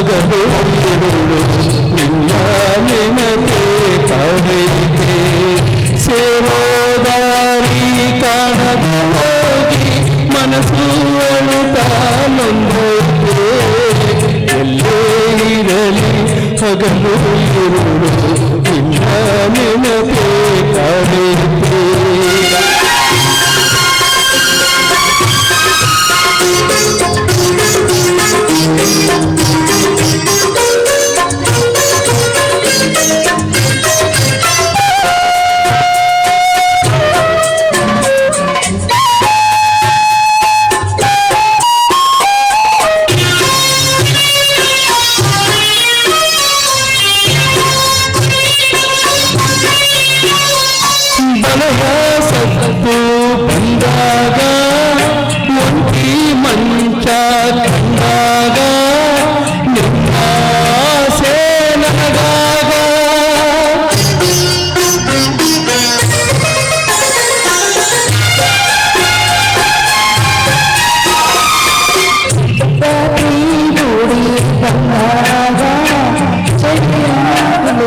భగదోడు నిన్నతే తడితే సేవోదారి కాణోగి మనసు అణుతానందే ఎల్లే ఇరలి పగలు Hallelujah.